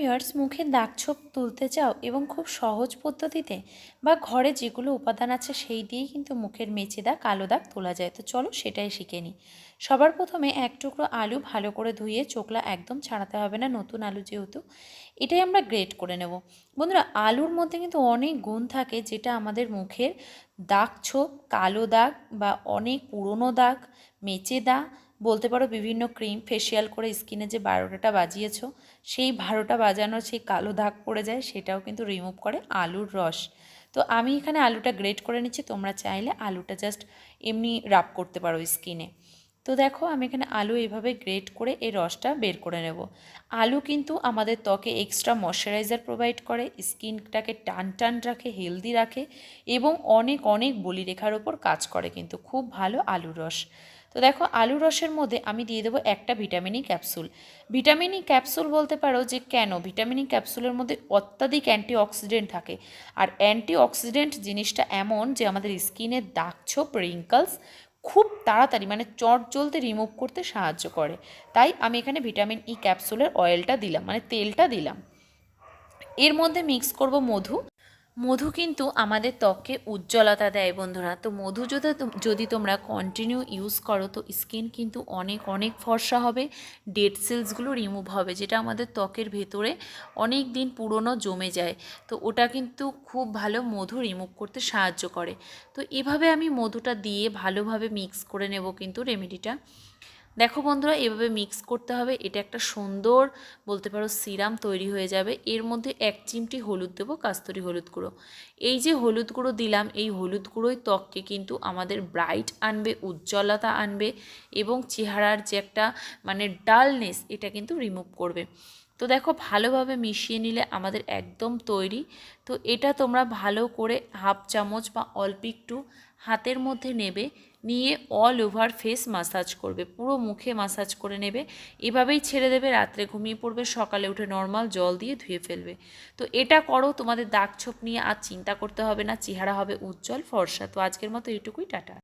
Viewers মুখে দাগ ছোপ তুলতে চাও এবং খুব সহজ পদ্ধতিতে বা ঘরে যেগুলো উপাদান আছে সেই দিয়েই কিন্তু মুখের মেচে দাগ কালো দাগ তোলা যায়। তো চলো সেটাই শিখে নিই। সবার প্রথমে এক টুকরো আলু ভালো করে ধুয়ে চোখলা একদম ছাড়াতে হবে না, নতুন আলু যেহেতু। এটাই আমরা গ্রেট করে নেব। বন্ধুরা, আলুর মধ্যে কিন্তু অনেক গুণ থাকে যেটা আমাদের মুখের দাগ ছোপ, কালো দাগ বা অনেক পুরনো দাগ মেচে দাগ বলতে পারো বিভিন্ন ক্রিম ফেসিয়াল করে স্কিনে যে বারোটাটা বাজিয়েছ, সেই বারোটা বাজানোর সেই কালো দাগ পড়ে যায়, সেটাও কিন্তু রিমুভ করে আলুর রস। তো আমি এখানে আলুটা গ্রেট করে নিচ্ছি, তোমরা চাইলে আলুটা জাস্ট এমনি রাব করতে পারো স্কিনে তো দেখো, আমি এখানে আলু এইভাবে গ্রেট করে এই রসটা বের করে নেব। আলু কিন্তু আমাদের ত্বকে এক্সট্রা ময়শ্চারাইজার প্রোভাইড করে স্কিনটাকে টান টান রাখে হেলদি রাখে এবং অনেক অনেক বলিরেখার ওপর কাজ করে কিন্তু। খুব ভালো আলু রস। তো দেখো আলু রসের মধ্যে আমি দিয়ে দেবো একটা ভিটামিনই ক্যাপসুল ভিটামিনই ক্যাপসুল বলতে পারো যে কেন? ভিটামিনই ক্যাপসুলের মধ্যে অত্যাধিক অ্যান্টিঅক্সিডেন্ট থাকে। আর অ্যান্টিঅক্সিডেন্ট জিনিসটা এমন যে আমাদের স্কিনের দাগ ছোপ রিঙ্কলস খুব তাড়াতাড়ি মানে চট জ্বলতে রিমুভ করতে সাহায্য করে। তাই আমি এখানে ভিটামিন ই ক্যাপসুলের অয়েলটা দিলাম মানে তেলটা দিলাম। এর মধ্যে মিক্স করব মধু। মধু কিন্তু আমাদের ত্বকে উজ্জ্বলতা দেয় বন্ধুরা। তো মধু যদি যদি তোমরা কন্টিনিউ ইউজ করো, তো স্কিন কিন্তু অনেক অনেক ফর্সা হবে। ডেড সেলসগুলো রিমুভ হবে, যেটা আমাদের ত্বকের ভেতরে অনেক দিন পুরনো জমে যায়। তো ওটা কিন্তু খুব ভালো মধু রিমুভ করতে সাহায্য করে। তো এভাবে আমি মধুটা দিয়ে ভালোভাবে মিক্স করে নেব কিন্তু রেমেডিটা দেখো বন্ধুরা, এভাবে মিক্স করতে হবে। এটা একটা সুন্দর, বলতে পারো, সিরাম তৈরি হয়ে যাবে। এর মধ্যে এক চিমটি হলুদ দেবো, কাস্তরি হলুদ গুঁড়ো। এই যে হলুদ গুঁড়ো দিলাম, এই হলুদ গুঁড়োই ত্বককে কিন্তু আমাদের ব্রাইট আনবে, উজ্জ্বলতা আনবে এবং চেহারার যে একটা মানে ডালনেস এটা কিন্তু রিমুভ করবে। তো দেখো ভালোভাবে মিশিয়ে নিলে আমাদের একদম তৈরি। তো এটা তোমরা ভালো করে হাফ চামচ বা অল্প একটু হাতের মধ্যে নেবে, নিয়ে অল ওভার ফেস মাসাজ করবে, পুরো মুখে মাসাজ করে নেবে। এভাবেই ছেড়ে দেবে, রাত্রে ঘুমিয়ে পড়বে, সকালে উঠে নর্মাল জল দিয়ে ধুয়ে ফেলবে। তো এটা করো, তোমাদের দাগ ছোপ নিয়ে আর চিন্তা করতে হবে না, চেহারা হবে উজ্জ্বল, ফর্সা। তো আজকের মতো এটুকুই টাটা।